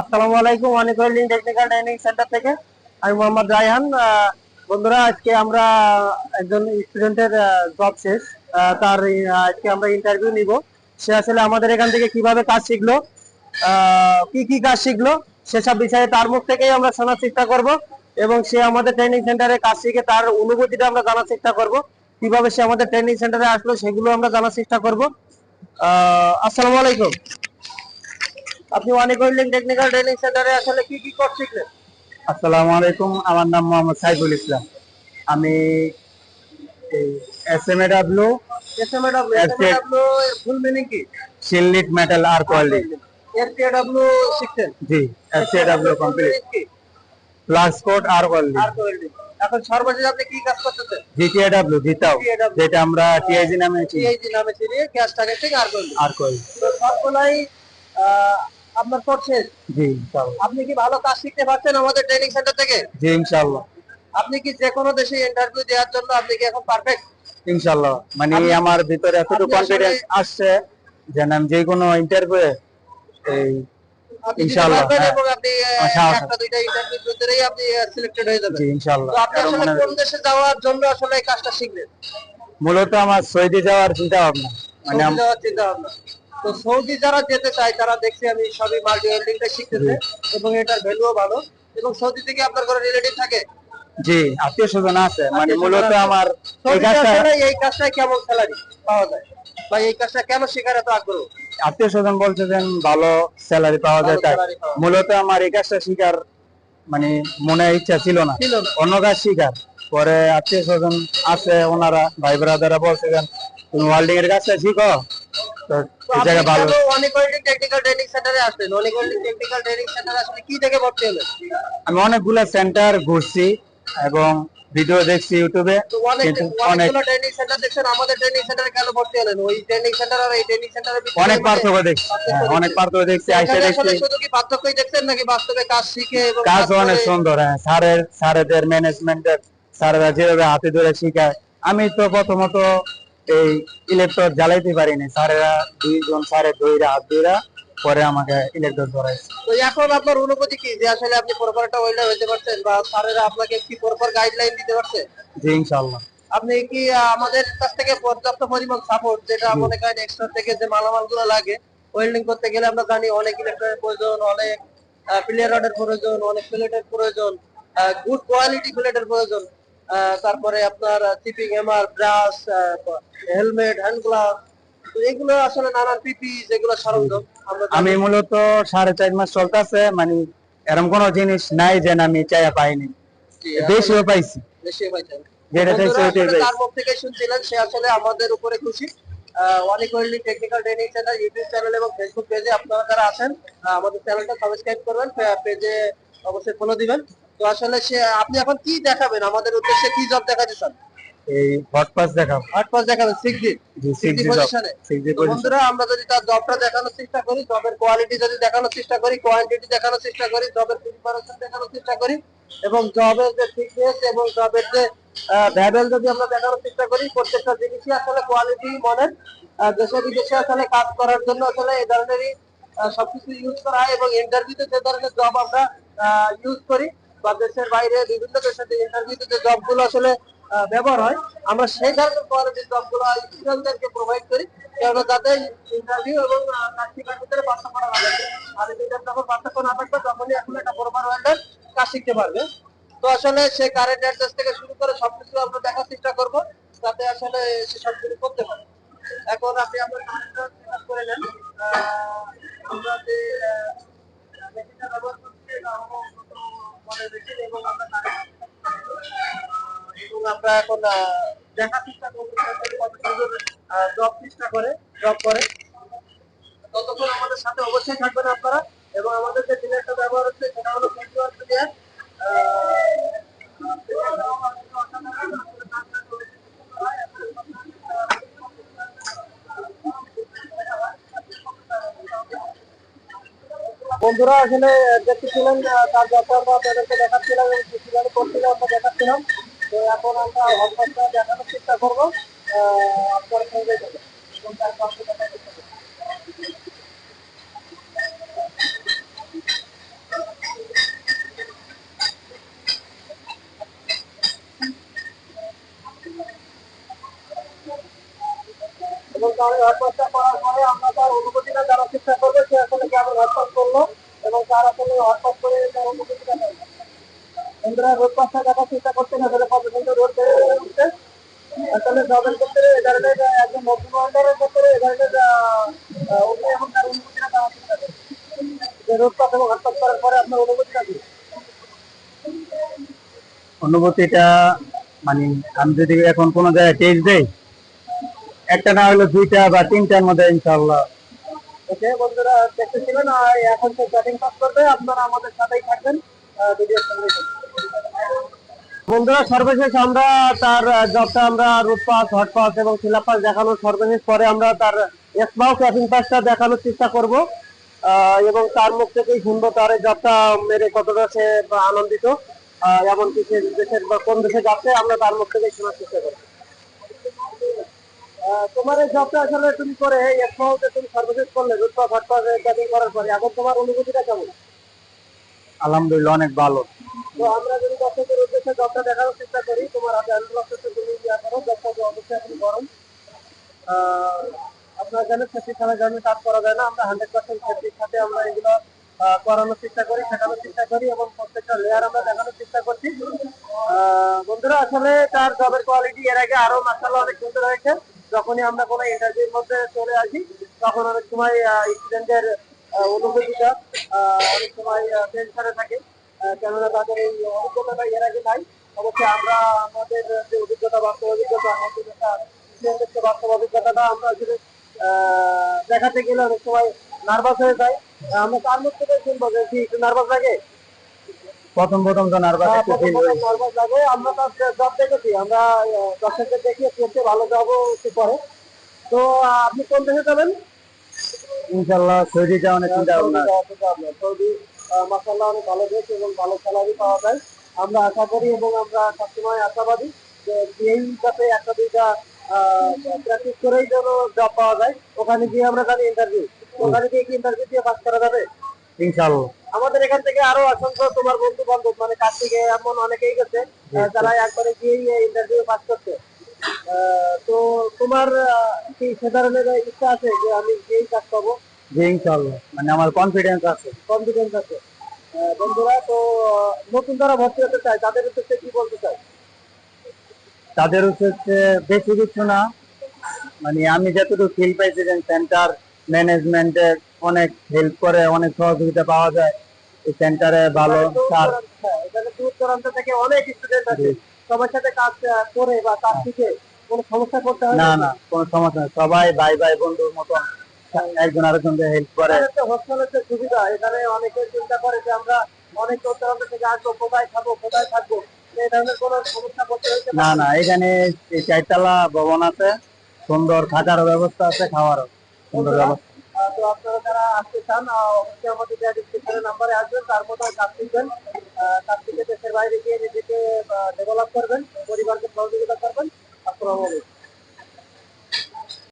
আসসালামু আলাইকুম technical training centre থেকে। আমি মোহাম্মদ রায়হান বন্ধুরা, আজকে আমরা একজন স্টুডেন্টের জব শেষ। তার আজকে আমরা ইন্টারভিউ নিব। সে আসলে আমাদের এখান থেকে কীভাবে কাজ শিখলো কি কি কাজ শিখলো, সেসব বিষয়ে তার মুখ থেকেই আমরা শোনার চেষ্টা করব। এবং সে আমাদের ট্রেনিং সেন্টারে কাজ শিখে তার অনুভূতিটা আমরা জানার চেষ্টা করব। কীভাবে সে আমাদের ট্রেনিং সেন্টারে আসলো, সেগুলো আমরা জানার চেষ্টা করব। আসসালামু আলাইকুম। আপনি অনেক ওয়েল্ডিং টেকনিক্যাল ট্রেনিং সেন্টারে আসলে কি কি কোর্স শিখলেন? আসসালামু আলাইকুম আমার নাম মোহাম্মদ সাইফুল ইসলাম। আমি S M A W SMAW SMAW এর ফুল মিনিং কি? মেটাল আর কোয়ালিটি। এসপিডব্লিউ শিখছেন? জি S A W complete plus code R quality আর ওয়েল্ডিং এখন সর্বশেষ আপনি কি কাজ করতেছেন? জিটিএ ডাব্লিউ জিতাও যেটা আমরা টিআইজি নামে চিনি। টিআইজি নামে চিনি গ্যাস টার্গেটিং আর ওয়েল্ডিং আর কোয়ালিটি সবগুলাই আপনার কোর্স শেষ? জি ইনশাআল্লাহ। আপনি কি ভালো কাজ শিখতে পারছেন আমাদের ট্রেনিং সেন্টার থেকে? জি ইনশাআল্লাহ। আপনি কি যে কোনো দেশে ইন্টারভিউ দেওয়ার জন্য আপনি কি এখন পারফেক্ট ইনশাআল্লাহ। মানে আমার ভিতরে এতটুকু কনফিডেন্স আসছে যে আমি যে কোনো ইন্টারভিউ এই ইনশাআল্লাহ, হ্যাঁ। এবং আপনি আহ, আশা আছে। একটা দুইটা ইন্টারভিউ ভিতরেই আপনি সিলেক্টেড হয়ে যাবেন। জি ইনশাআল্লাহ। আপনি আসলে কোন দেশে যাওয়ার জন্য আসলে এই কাজটা শিখলেন? মূলত আমার সৌদি যাওয়ার চিন্তা ভাবনা মানে চিন্তা ভাবনা তো সৌদি যারা যেতে চায় তারা দেখছি আমি সবই মাল্টি ওয়েল্ডিংটা শিখতেছে এবং এটার ভ্যালুও ভালো। এবং সৌদি থেকে আপনার কোনো রিলেটিভ থাকে? জি আত্মীয় স্বজন আছে। মানে মূলত আমার এই কাজটা এই কাজটায় কেমন স্যালারি পাওয়া যায়? বা এই কাজটা কেন শেখার এত আগ্রহ? আত্মীয় স্বজন বলছে যে ভালো স্যালারি পাওয়া যায় তাই। মূলত আমার এই কাজটা শিকার মানে মনে ইচ্ছা ছিল না। অন্য কাজ শিকার পরে আত্মীয় স্বজন আছে ওনারা ভাই ব্রাদাররা বলছে যে তুমি ওয়েল্ডিং এর কাজটা শিখো। ভালো। অনেক টেকনিক্যাল ট্রেনিং সেন্টারে আসলেন অনেক ওয়েল্ডিং টেকনিক্যাল ট্রেনিং সেন্টারে আসলে কি থেকে ভর্তি হলেন? আমি অনেকগুলো সেন্টার ঘুরছি এবং ভিডিও দেখছি ইউটিউবে ট্রেনিং সেন্টার দেখছেন আমাদের ট্রেনিং সেন্টারে কেন ভর্তি হলেন? ওই ট্রেনিং সেন্টার আর এই ট্রেনিং সেন্টারের অনেক মানে পার্থক্য দেখছি। হ্যাঁ, অনেক পার্থক্য দেখছি আইসা এখানে দেখছি। শুধু কি পার্থক্যই দেখছেন নাকি বাস্তবে কাজ শিখে এবং কাজ অনেক সুন্দর হ্যাঁ স্যারের স্যারেদের ম্যানেজমেন্টের স্যারেরা যেভাবে হাতে ধরে শিখায়। আমি তো প্রথমত এই ইলেকট্রড জ্বালাইতে পারিনি। স্যারেরা দুইজন স্যারের ধইরা হাত ধইরা পরে আমাকে ইলেকট্রড ধরাইছে। তো এখন আপনার অনুভূতি কি? যে আসলে আপনি প্রপার একটা ওয়েল্ডার হতে পারছেন বা স্যারেরা আপনাকে কি প্রপার গাইডলাইন দিতে পারছে? জি ইনশাল্লাহ আপনি কি আমাদের কাছ থেকে পর্যাপ্ত পরিমাণ সাপোর্ট যেটা মনে করেন এক্সট্রা থেকে যে মালামালগুলো লাগে ওয়েল্ডিং করতে গেলে আমরা জানি অনেক ইলেকট্রনের প্রয়োজন অনেক প্লেয়ার রডের প্রয়োজন অনেক প্লেটের প্রয়োজন গুড কোয়ালিটি প্লেটের প্রয়োজন। তারপরে আপনার chipping hammer brush helmet hand glove এগুলো আসলে নানান পিপি যেগুলো সরঞ্জাম আমি মূলত সাড়ে চার মাস চলতেছে মানে এরকম কোনো জিনিস নাই যে আমি চাইয়া পাইনি। বেশিও পাইছি। বেশি পাইছেন। যেটা চাইছি ওইটাই পাইছি তার মুখ থেকে শুনছিলেন সে আসলে আমাদের উপরে খুশি। অনেক welding technical training centre YouTube channel এবং ফেসবুক পেজে আপনারা যারা আছেন আমাদের চ্যানেলটা সাবস্ক্রাইব করবেন পেজে অবশ্যই ফলো দিবেন। তো আসলে সে আপনি এখন কি দেখাবেন? আমাদের উদ্দেশ্যে কি জব দেখাতে চান এই হট পাস দেখাও আট পাঁচ দেখাবেন সিক্স জি জি সিক্স পজিশনে বন্ধুরা আমরা যদি তার জবটা দেখানোর চেষ্টা করি জবের কোয়ালিটি যদি দেখানোর চেষ্টা করি কোয়ান্টিটি দেখানোর চেষ্টা করি জবের প্রিপারেশন দেখানোর চেষ্টা করি এবং জবের যে ফিটনেস এবং জবের যে ভ্যাবেল যদি আমরা দেখানোর চেষ্টা করি প্রত্যেকটা জিনিসই আসলে কোয়ালিটি মনের। দেশে বিদেশে আসলে কাজ করার জন্য আসলে এই ধরনেরই সবকিছু ইউজ করা হয় এবং ইন্টারভিউতে যে ধরনের জব আমরা ইউজ করি বা দেশের বাইরে বিভিন্ন দেশের যে ইন্টারভিউতে যে জবগুলো আসলে ব্যবহার হয়, আমরা সেই ধরনের কোয়ালিটির জবগুলো স্টুডেন্টদেরকে প্রোভাইড করি। কেননা যাতে ইন্টারভিউ এবং কাজ ভিতরে পার্থক্য না থাকে আর এটার যখন পার্থক্য না থাকবে, তখনই আসলে একটা প্রপার ওয়েল্ডার কাজ শিখতে পারবে। তো আসলে সে কারেন্ট অ্যাড্রেস থেকে শুরু করে সবকিছু আমরা দেখার চেষ্টা করব, যাতে আসলে সে সবকিছু করতে পারে। এখন আপনি আপনার কারেন্টটা করে নেন। আমরা যে ব্যবহার করছি আমরা এখন দেখার চেষ্টা করব কত সুন্দর জব চেষ্টা করে জব করে। ততক্ষণ আমাদের সাথে অবশ্যই থাকবেন আপনারা। এবং আমাদের যে ডিলারটা ব্যবহার হচ্ছে, সেটা হলো ফেস্টিভাল ডিলার বন্ধুরা, আসলে দেখতেছিলেন তার জবটা আমরা আপনাদেরকে দেখাচ্ছিলাম এবং কৃষিবাড়ি করছিল আমরা দেখাচ্ছিলাম। তো এখন আমরা হটপটটা দেখানোর চেষ্টা করব। আপনার সঙ্গে এবং তার দেখার চেষ্টা করব। হটপাসটা করার পরে আমরা তার অনুভূতিটা জানার চেষ্টা করব সে আসলে কেমন হটপাস করল এবং তার আসলে হটপাস করে তার অনুভূতিটা বন্ধুরা রোড পাসটা দেখার চেষ্টা করতে না তাহলে কত সুন্দর রোড বেড়ে আসলে জবের ক্ষেত্রে এ ধরনের আহ, একজন নতুন ওয়ার্ল্ডারের ক্ষেত্রে এ ধরনের আহ, আহ, এখন তার অনুভূতিটা জানার চেষ্টা করবে যে রোড পাস এবং হটপাস করার পরে আপনার অনুভূতিটা কি? অনুভূতিটা মানে আমি যদি এখন কোনো জায়গায় টেস্ট দেই একটা না হলে দুইটা বা তিনটার মধ্যে ইনশাল্লাহ ওকে বন্ধুরা দেখতেছিলেন আর এখন তো ব্যাটিং পাস করবে আপনারা আমাদের সাথেই থাকবেন বন্ধুরা সর্বশেষ আমরা তার জবটা আমরা রুট পাস হট পাস এবং ফিলাপ পাস দেখানোর সর্বশেষ পরে আমরা তার স্মাও ক্যাপিং পাসটা দেখানোর চেষ্টা করব এবং তার মুখ থেকেই শুনব তার এই জবটা মেরে কতটা সে আনন্দিত এমনকি সে দেশের বা কোন দেশে যাচ্ছে আমরা তার মুখ থেকেই শোনার চেষ্টা করব। তোমার এই জবটা আসলে তুমি করে এক মুহূর্তে তুমি সর্বশেষ করলে রুট পাস হট পাস করার পরে। এখন তোমার অনুভূতিটা কেমন? আলহামদুলিল্লাহ অনেক ভালো। তো আমরা যদি দর্শকের উদ্দেশ্যে জবটা দেখানোর চেষ্টা করি তোমার হাতে হ্যান্ডগ্লাভস হচ্ছে তুমি ইয়া করো জবটা তো অবশ্যই এখন গরম আপনারা জানেন সেফটি ছাড়া জানেন কাজ করা যায় না। আমরা হান্ড্রেড পার্সেন্ট সেফটির সাথে আমরা এগুলো করানোর চেষ্টা করি শেখানোর চেষ্টা করি এবং প্রত্যেকটা লেয়ার আমরা দেখানোর চেষ্টা করছি। বন্ধুরা আসলে তার জবের কোয়ালিটি এর আগে আরও মাসাল্লাহ অনেক সুন্দর হয়েছে। যখনই আমরা কোনো ইন্টারভিউর মধ্যে চলে আসি, তখন অনেক সময় স্টুডেন্টের অনুভূতিটা অনেক সময় টেনশনে থাকে। কেননা তাদের এই অভিজ্ঞতাটা এর আগে নাই। অবশ্যই আমরা আমাদের যে অভিজ্ঞতা, বাস্তব অভিজ্ঞতা নতুন একটা যে বাস্তব অভিজ্ঞতাটা আমরা আসলে দেখাতে গেলে অনেক সময় নার্ভাস হয়ে যায়। আমরা তার থেকে শুনব যে, কি, একটু নার্ভাস লাগে? প্রথম প্রথম তো নার্ভাস হ্যাঁ, একটু ফিল প্রথম nervous লাগে। আমরা তার জব দেখেছি। আমরা আহ, দর্শকদের দেখি করতে ভালো জবও সে করে। তো আপনি কোন দেশে যাবেন? ইনশাল্লাহ সৌদি যাওয়ার চিন্তা ভাবনা। সৌদি মাসাল্লাহ অনেক ভালো দেশ এবং ভালো স্যালারি পাওয়া যায়। আমরা আশা করি এবং আমরা সবসময় আশাবাদী যে এই যাতে একটা দুইটা প্র্যাকটিস করেই যেন জব পাওয়া যায়। ওখানে গিয়ে আমরা জানি ইন্টারভিউ ওখানে গিয়ে কি ইন্টারভিউ দিয়ে পাস করা যাবে? ইনশাল্লাহ আমাদের এখান থেকে আরও অসংখ্য তোমার বন্ধু বান্ধব মানে কাছ থেকে এমন অনেকেই গেছে যারা একবারে গিয়েই ইন্টারভিউ পাস করছে। তো তোমার কি সে ধরনের ইচ্ছা আছে যে আমি গিয়েই কাজ পাবো যে ইনশাল্লাহ মানে আমার কনফিডেন্স আছে। কনফিডেন্স আছে। বন্ধুরা তো নতুন যারা ভর্তি হতে চায় তাদের উদ্দেশ্যে কি বলতে চাই তাদের হচ্ছে বেশি কিছু না। মানে আমি যতটুকু ফিল পাইছি যে সেন্টার ম্যানেজমেন্টের অনেক হেল্প করে অনেক সহযোগিতা পাওয়া যায়। এই সেন্টারে ভালো স্যার এখানে দূর দূরান্ত থেকে অনেক স্টুডেন্ট আছে। সবার সাথে কাজ করে বা কাজ শিখে কোনো সমস্যা করতে হয় না না? কোনো সমস্যা সবাই ভাই ভাই বন্ধুর মতন। একজন আরেকজনকে হেল্প করে। এখানে হোস্টেলের যে সুবিধা। এখানে অনেকে চিন্তা করে যে আমরা অনেক দূর দূরান্ত থেকে আসব কোথায় খাব কোথায় থাকব? এই কোনো সমস্যা করতে হয়েছে না না। এখানে চারতলা ভবন আছে। সুন্দর থাকার ব্যবস্থা আছে খাওয়ারও তো আপনারা যারা আসতে চান অবশ্যই আমাদের দেওয়া ডিসক্রিপশনের নাম্বারে আসবেন তার মতো কাজ শিখবেন। কাজ শিখে দেশের বাইরে গিয়ে নিজেকে ডেভেলপ করবেন পরিবারকে সহযোগিতা করবেন। আসসালামু আলাইকুম।